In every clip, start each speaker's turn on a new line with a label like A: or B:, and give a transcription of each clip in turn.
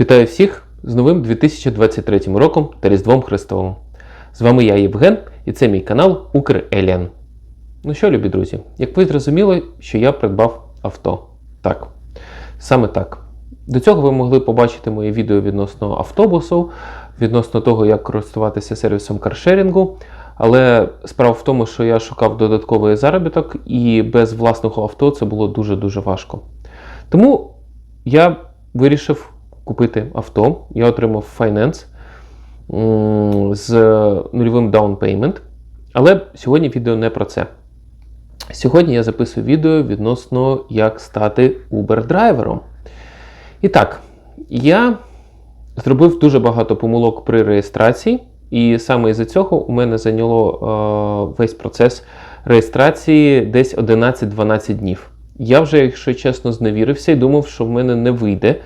A: Вітаю всіх з новим 2023 роком та Різдвом Христовим. З вами я, Євген, і це мій канал Укреліан. Ну що, любі друзі, як ви зрозуміли, що я придбав авто. Так, саме так. До цього ви могли побачити моє відео відносно автобусу, відносно того, як користуватися сервісом каршерінгу. Але справа в тому, що я шукав додатковий заробіток, і без власного авто це було дуже-дуже важко. Тому я вирішив купити авто. Я отримав файненс з нульовим down payment. Але сьогодні відео не про це. Сьогодні я записую відео відносно як стати Uber-драйвером. І так, я зробив дуже багато помилок при реєстрації, і саме із-за цього у мене зайняло е, весь процес реєстрації десь 11-12 днів. Я вже, якщо чесно, зневірився і думав, що в мене не вийде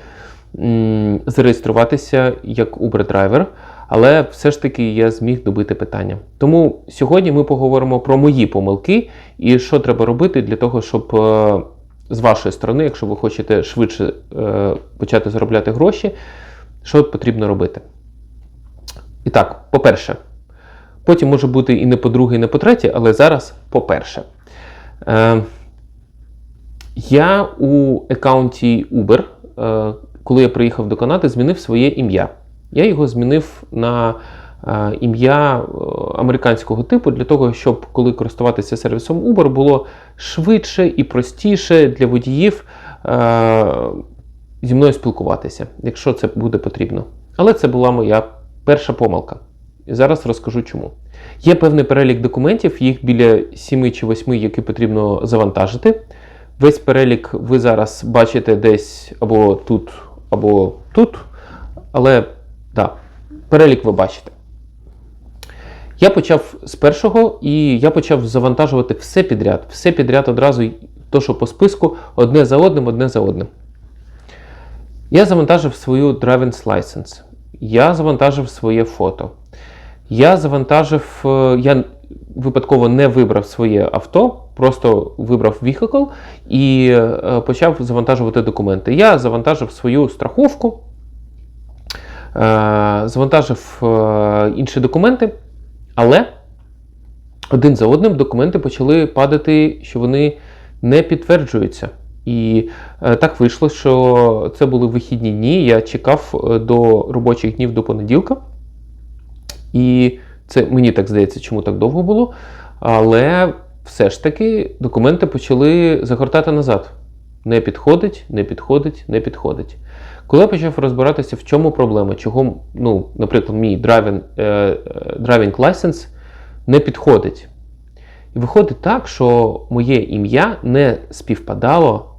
A: зареєструватися як Uber-драйвер, але все ж таки я зміг добити питання. Тому сьогодні ми поговоримо про мої помилки і що треба робити для того, щоб е, з вашої сторони, якщо ви хочете швидше е, почати заробляти гроші, що потрібно робити. І так, по-перше, потім може бути і не по-друге, і не по-третє, але зараз по-перше. Е, я у аккаунті Uber, коли я приїхав до Канади, змінив своє ім'я. Я його змінив на е, ім'я е, американського типу для того, щоб коли користуватися сервісом Uber, було швидше і простіше для водіїв е, зі мною спілкуватися, якщо це буде потрібно. Але це була моя перша помилка. І зараз розкажу чому. Є певний перелік документів, їх біля 7 чи 8, які потрібно завантажити. Весь перелік ви зараз бачите десь або тут, або тут. Але так, перелік ви бачите. Я почав з першого і я почав завантажувати все підряд. Все підряд одразу, то, що по списку, одне за одним, одне за одним. Я завантажив свою driving license. Я завантажив своє фото. Я завантажив, е, я випадково не вибрав своє авто, просто вибрав vehicle і е, почав завантажувати документи. Я завантажив свою страховку, е, завантажив е, інші документи, але один за одним документи почали падати, що вони не підтверджуються. І так вийшло, що це були вихідні дні. Я чекав до робочих днів до понеділка. І це мені так здається, чому так довго було. Але все ж таки документи почали загортати назад. Не підходить, не підходить, не підходить. Коли я почав розбиратися, в чому проблема, чого, ну, наприклад, мій driving, е, е, driving license не підходить. І виходить так, що моє ім'я не співпадало,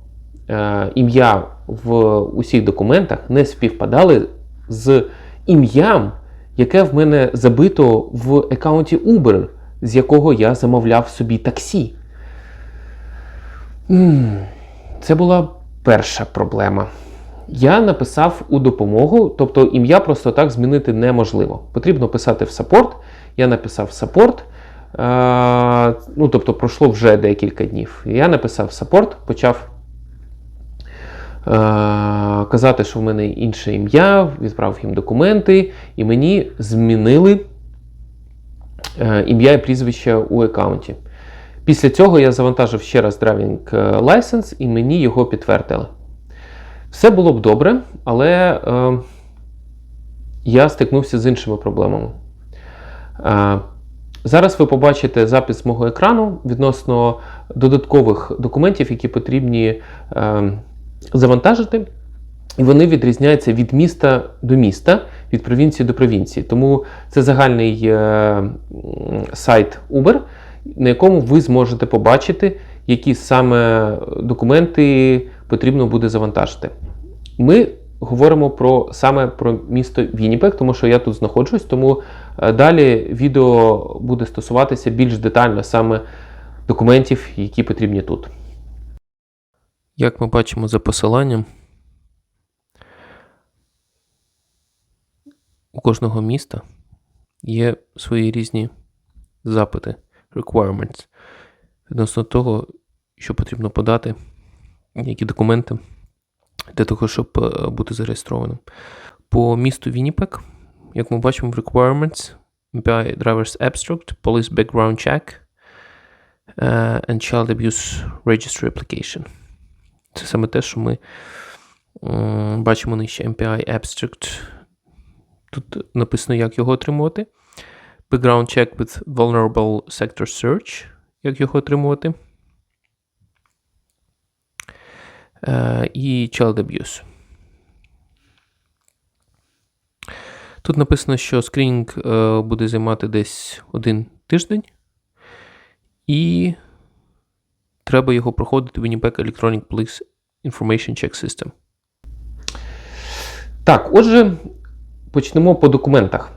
A: е, ім'я в усіх документах не співпадали з ім'ям, яке в мене забито в аккаунті Uber, з якого я замовляв собі таксі. Це була перша проблема. Я написав у допомогу, тобто ім'я просто так змінити неможливо. Потрібно писати в саппорт. Я написав саппорт. Е, ну, тобто пройшло вже декілька днів. Я написав саппорт, почав е, казати, що в мене інше ім'я, відправив їм документи, і мені змінили ім'я і прізвище у аккаунті. Після цього я завантажив ще раз driving license і мені його підтвердили. Все було б добре, але е, я стикнувся з іншими проблемами. Е, зараз ви побачите запис мого екрану відносно додаткових документів, які потрібні е, завантажити. І вони відрізняються від міста до міста, від провінції до провінції. Тому це загальний е, сайт Uber, на якому ви зможете побачити, які саме документи потрібно буде завантажити. Ми говоримо про саме про місто Вінніпек, тому що я тут знаходжусь, тому е, далі відео буде стосуватися більш детально саме документів, які потрібні тут. Як ми бачимо за посиланням, у кожного міста є свої різні запити, requirements, відносно того, що потрібно подати, які документи для того, щоб е, бути зареєстрованим. По місту Winnipeg, як ми бачимо в Requirements, MPI Drivers Abstract, Police Background Check е, and Child Abuse Registry Application. Це саме те, що ми бачимо нижче MPI Abstract. Тут написано, як його отримувати. Background Check with Vulnerable Sector Search, як його отримувати. Е, і Child Abuse. Тут написано, що скринінг е, буде займати десь один тиждень, і треба його проходити в Winnipeg Electronic Police Information Check System. Так, отже, почнемо по документах.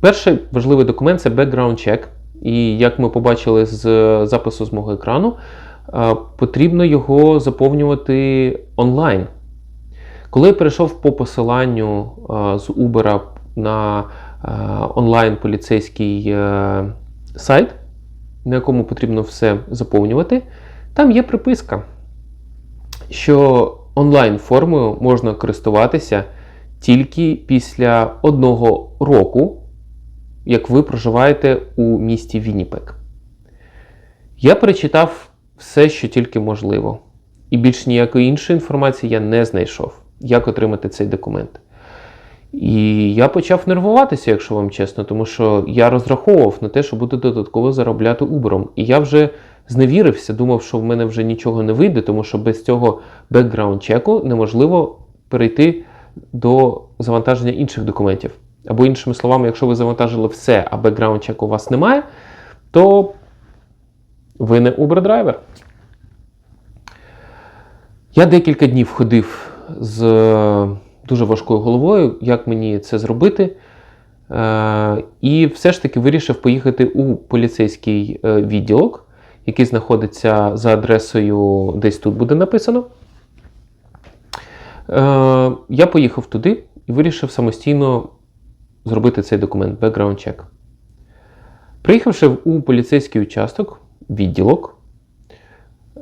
A: Перший важливий документ це background check. І як ми побачили з запису з мого екрану, е, потрібно його заповнювати онлайн. Коли я перейшов по посиланню е, з Uber на е, онлайн поліцейський е, сайт, на якому потрібно все заповнювати, там є приписка, що онлайн формою можна користуватися тільки після одного року, як ви проживаєте у місті Вінніпек. Я перечитав все, що тільки можливо. І більш ніякої іншої інформації я не знайшов, як отримати цей документ. І я почав нервуватися, якщо вам чесно, тому що я розраховував на те, що буду додатково заробляти Uber. І я вже зневірився, думав, що в мене вже нічого не вийде, тому що без цього бекграунд чеку неможливо перейти до завантаження інших документів. Або, іншими словами, якщо ви завантажили все, а бекграунд чеку у вас немає, то ви не Uber-драйвер. Я декілька днів ходив з дуже важкою головою, як мені це зробити. Е, І все ж таки вирішив поїхати у поліцейський е, відділок, який знаходиться за адресою, десь тут буде написано. Е, Я поїхав туди і вирішив самостійно зробити цей документ check. Приїхавши у поліцейський участок, відділок,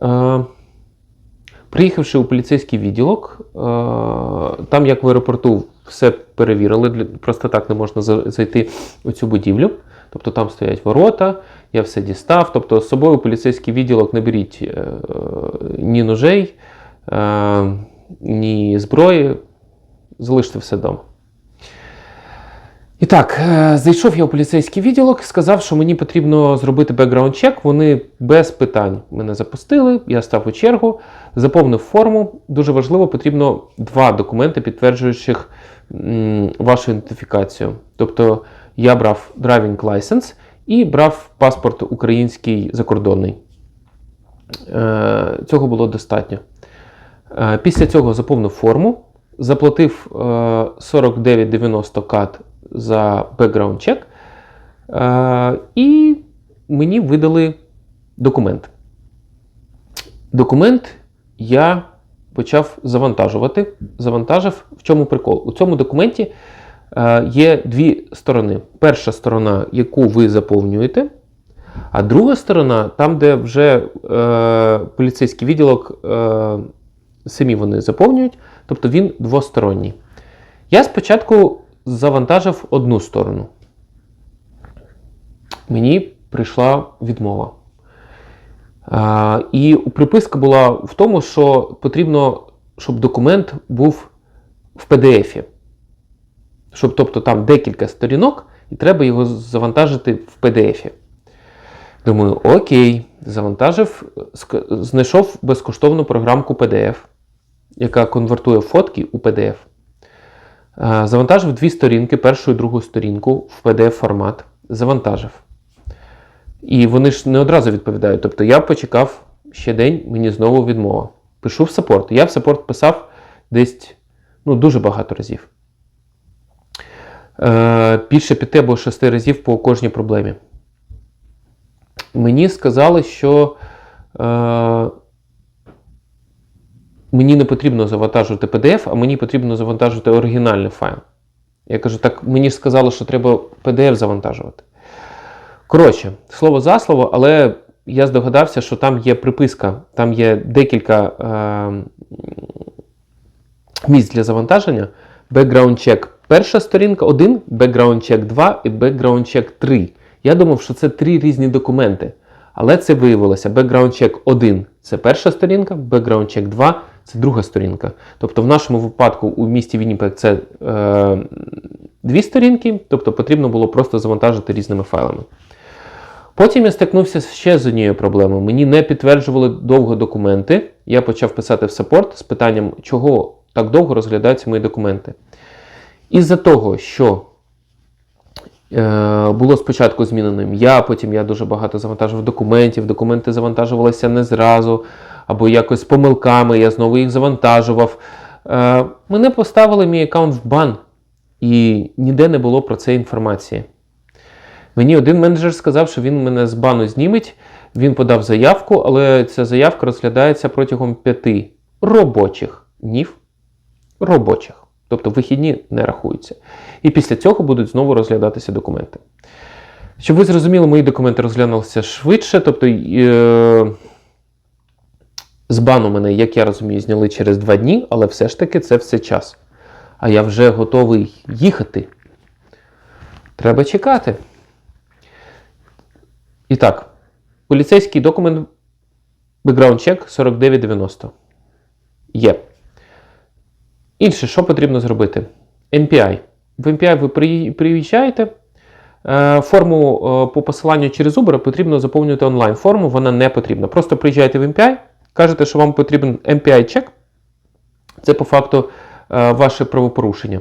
A: е, приїхавши у поліцейський відділок, е, там, як в аеропорту, все перевірили, просто так не можна зайти у цю будівлю. Тобто там стоять ворота, я все дістав. Тобто з собою у поліцейський відділок не беріть ні ножей, ні зброї, залиште все вдома. І так, е, зайшов я у поліцейський відділок, сказав, що мені потрібно зробити бекграунд чек. Вони без питань мене запустили. Я став у чергу, заповнив форму. Дуже важливо, потрібно два документи, підтверджуючих вашу ідентифікацію. Тобто я брав driving license і брав паспорт український закордонний. Е, Цього було достатньо. Е, Після цього заповнив форму, заплатив е, 49,90 кат за background чек, е, і мені видали документ. Документ я почав завантажувати. Завантажив. В чому прикол? У цьому документі е, є дві сторони. Перша сторона, яку ви заповнюєте, а друга сторона, там, де вже е, поліцейський відділок е, самі вони заповнюють, тобто він двосторонній. Я спочатку завантажив одну сторону. Мені прийшла відмова. А, і приписка була в тому, що потрібно, щоб документ був в PDF. Щоб, тобто там декілька сторінок, і треба його завантажити в PDF. Думаю, окей, завантажив, знайшов безкоштовну програмку PDF, яка конвертує фотки у PDF. Е, Завантажив дві сторінки, першу і другу сторінку в PDF формат. Завантажив. І вони ж не одразу відповідають. Тобто я почекав ще день, мені знову відмова. Пишу в саппорт. Я в саппорт писав десь ну, дуже багато разів. Е, більше п'яти або шести разів по кожній проблемі. Мені сказали, що е, мені не потрібно завантажувати PDF, а мені потрібно завантажувати оригінальний файл. Я кажу, так мені ж сказали, що треба PDF завантажувати. Коротше, слово за слово, але я здогадався, що там є приписка, там є декілька е, місць для завантаження. Background check перша сторінка 1, background check 2 і background check 3. Я думав, що це три різні документи. Але це виявилося check 1 це перша сторінка, check 2 це друга сторінка. Тобто в нашому випадку у місті Вінніпек це е, дві сторінки, тобто потрібно було просто завантажити різними файлами. Потім я стикнувся ще з однією проблемою. Мені не підтверджували довго документи. Я почав писати в саппорт з питанням, чого так довго розглядаються мої документи. Із-за того, що було спочатку змінено ім'я, потім я дуже багато завантажив документів, документи завантажувалися не зразу, або якось з помилками, я знову їх завантажував. Е, мене поставили мій аккаунт в бан, і ніде не було про це інформації. Мені один менеджер сказав, що він мене з бану зніметь. Він подав заявку, але ця заявка розглядається протягом п'яти робочих днів. Робочих. Тобто вихідні не рахуються. І після цього будуть знову розглядатися документи. Щоб ви зрозуміли, мої документи розглянулися швидше. Тобто е- з бану мене, як я розумію, зняли через два дні, але все ж таки це все час. А я вже готовий їхати. Треба чекати. І так, поліцейський документ background check 4990. Є. Інше, що потрібно зробити? MPI. В MPI ви приїжджаєте. е, Форму е, по посиланню через Uber потрібно заповнювати онлайн. Форму вона не потрібна. Просто приїжджаєте в MPI, кажете, що вам потрібен MPI чек. Це по факту е, ваше правопорушення.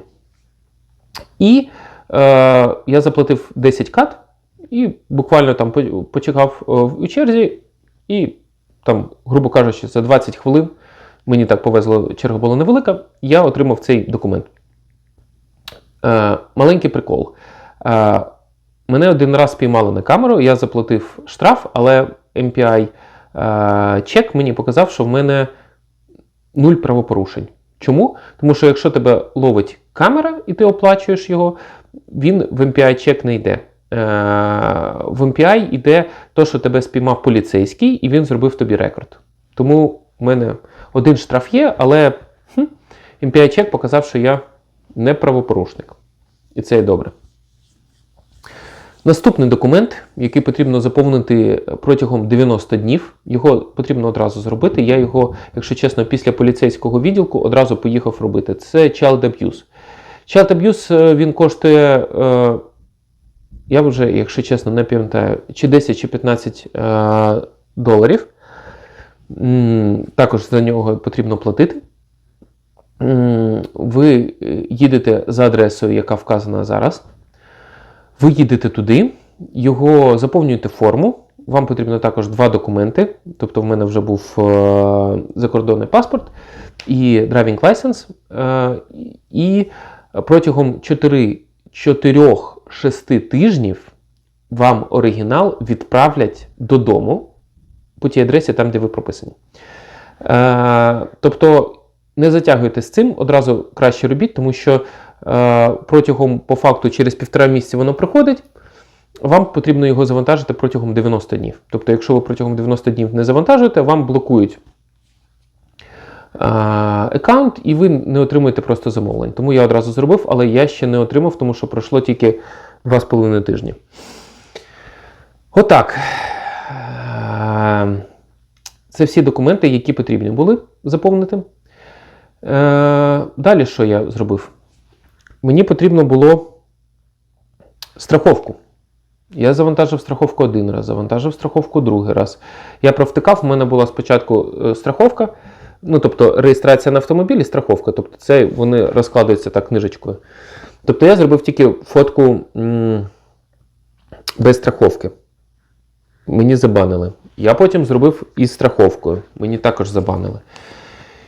A: І е, я заплатив 10 кат і буквально там почекав у черзі, і там, грубо кажучи, за 20 хвилин мені так повезло, черга була невелика, я отримав цей документ. Е, маленький прикол. Е, мене один раз спіймали на камеру, я заплатив штраф, але MPI е, чек мені показав, що в мене нуль правопорушень. Чому? Тому що якщо тебе ловить камера і ти оплачуєш його, він в MPI чек не йде. Е, В MPI йде то, що тебе спіймав поліцейський, і він зробив тобі рекорд. Тому в мене один штраф є, але хм, MPI чек показав, що я не правопорушник. І це є добре. Наступний документ, який потрібно заповнити протягом 90 днів, його потрібно одразу зробити. Я його, якщо чесно, після поліцейського відділку одразу поїхав робити. Це Child Abuse. Child Abuse е, він коштує, е, я вже, якщо чесно, не пам'ятаю, чи 10 чи 15 е, доларів. Також за нього потрібно платити. Ви е, їдете за адресою, яка вказана зараз. Ви їдете туди, його заповнюєте форму. Вам потрібно також два документи. Тобто, в мене вже був е, закордонний паспорт і driving license. Е, і протягом 4-6 тижнів вам оригінал відправлять додому по тій адресі, там, де ви прописані. Е, тобто не затягуйте з цим, одразу краще робіть, тому що е, протягом, по факту, через півтора місяці воно приходить. Вам потрібно його завантажити протягом 90 днів. Тобто, якщо ви протягом 90 днів не завантажуєте, вам блокують е, аккаунт, і ви не отримуєте просто замовлень. Тому я одразу зробив, але я ще не отримав, тому що пройшло тільки 2,5 тижні. Отак. Це всі документи, які потрібні були заповнити. Е, Далі що я зробив? Мені потрібно було страховку. Я завантажив страховку один раз, завантажив страховку другий раз. Я провтикав, у мене була спочатку е, страховка, ну тобто реєстрація на автомобіль і страховка. Тобто це вони розкладаються так книжечкою. Тобто я зробив тільки фотку м, без страховки. Мені забанили. Я потім зробив із страховкою. Мені також забанили.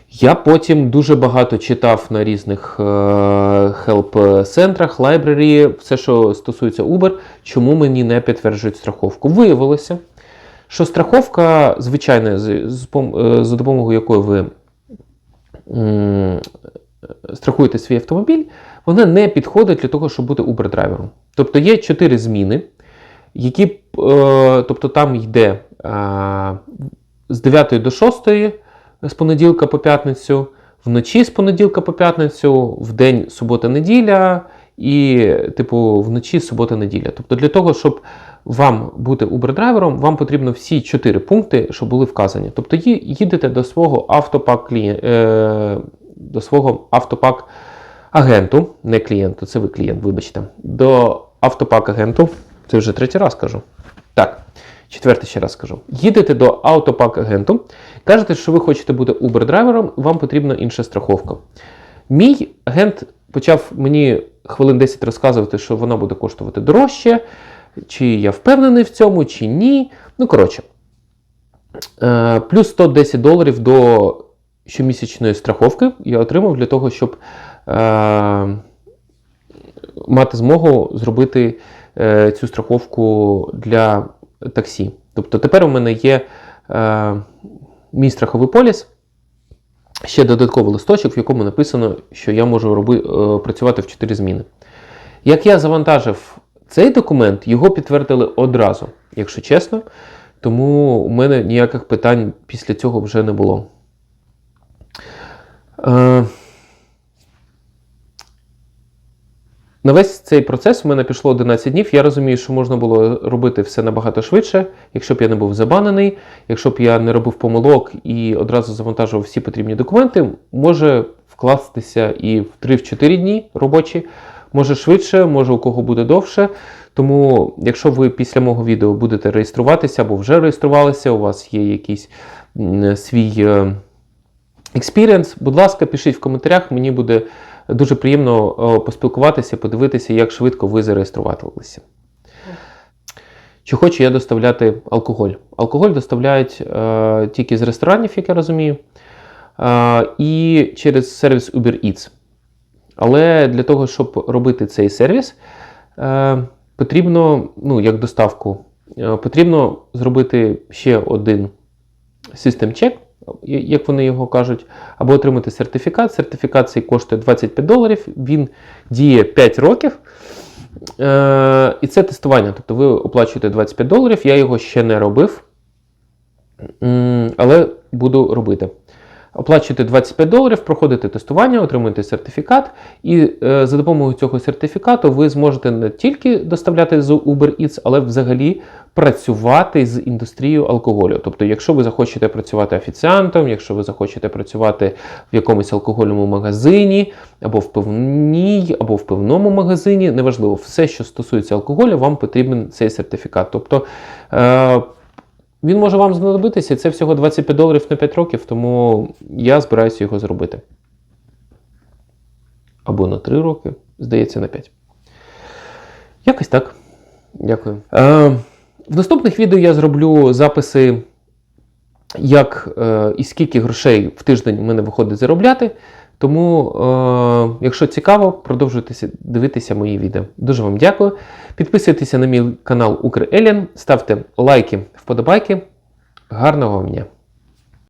A: Я потім дуже багато читав на різних е, хелп-центрах, лайбрері, все, що стосується Uber, чому мені не підтверджують страховку. Виявилося, що страховка, звичайна, з, з, пом- е, за допомогою якої ви страхуєте свій автомобіль, вона не підходить для того, щоб бути Uber-драйвером. Тобто є чотири зміни, які, е, тобто там йде з 9 до 6 з понеділка по п'ятницю вночі з понеділка по п'ятницю, в день субота-неділя і, типу, вночі субота-неділя. Тобто, для того, щоб вам бути Uber-драйвером, вам потрібно всі чотири пункти, що були вказані. Тобто, їдете до свого автопак е, до свого автопак агенту, не клієнту, це ви клієнт, вибачте, до автопак агенту. Це вже третій раз кажу. Так, четвертий ще раз скажу. Їдете до автопак агенту, кажете, що ви хочете бути Uber-драйвером, вам потрібна інша страховка. Мій агент почав мені хвилин 10 розказувати, що вона буде коштувати дорожче, чи я впевнений в цьому, чи ні. Ну, коротше, е, плюс 110 доларів до щомісячної страховки я отримав для того, щоб е, мати змогу зробити е, цю страховку для таксі. Тобто тепер у мене є е, мій страховий поліс, ще додатковий листочок, в якому написано, що я можу роби, е, працювати в 4 зміни. Як я завантажив цей документ, його підтвердили одразу, якщо чесно. Тому у мене ніяких питань після цього вже не було. Е, На весь цей процес у мене пішло 11 днів. Я розумію, що можна було робити все набагато швидше, якщо б я не був забанений, якщо б я не робив помилок і одразу завантажував всі потрібні документи, може вкластися і в 3-4 дні робочі, може швидше, може у кого буде довше. Тому, якщо ви після мого відео будете реєструватися або вже реєструвалися, у вас є якийсь свій е, experience, будь ласка, пишіть в коментарях, мені буде дуже приємно поспілкуватися, подивитися, як швидко ви зареєструвалися. Чи хочу я доставляти алкоголь? Алкоголь доставляють е, тільки з ресторанів, як я розумію, е, і через сервіс Uber Eats. Але для того, щоб робити цей сервіс, е, потрібно, ну, як доставку, е, потрібно зробити ще один check, я- як вони його кажуть, або отримати сертифікат. Сертифікат цей коштує 25 доларів, він діє 5 років. Е, і це тестування. Тобто ви оплачуєте 25 доларів, я його ще не робив, але буду робити. Оплачуєте 25 доларів, проходите тестування, отримуєте сертифікат, і е, за допомогою цього сертифікату ви зможете не тільки доставляти з Uber Eats, але взагалі працювати з індустрією алкоголю. Тобто, якщо ви захочете працювати офіціантом, якщо ви захочете працювати в якомусь алкогольному магазині, або в пивній, або в пивному магазині, неважливо, все, що стосується алкоголю, вам потрібен цей сертифікат. Тобто е, він може вам знадобитися, це всього 25 доларів на 5 років, тому я збираюся його зробити. Або на 3 роки, здається, на 5. Якось так. Дякую. Е, в наступних відео я зроблю записи, як е, і скільки грошей в тиждень в мене виходить заробляти. Тому, е, якщо цікаво, продовжуйте дивитися мої відео. Дуже вам дякую. Підписуйтеся на мій канал Укрелін, ставте лайки, вподобайки. Гарного вам дня!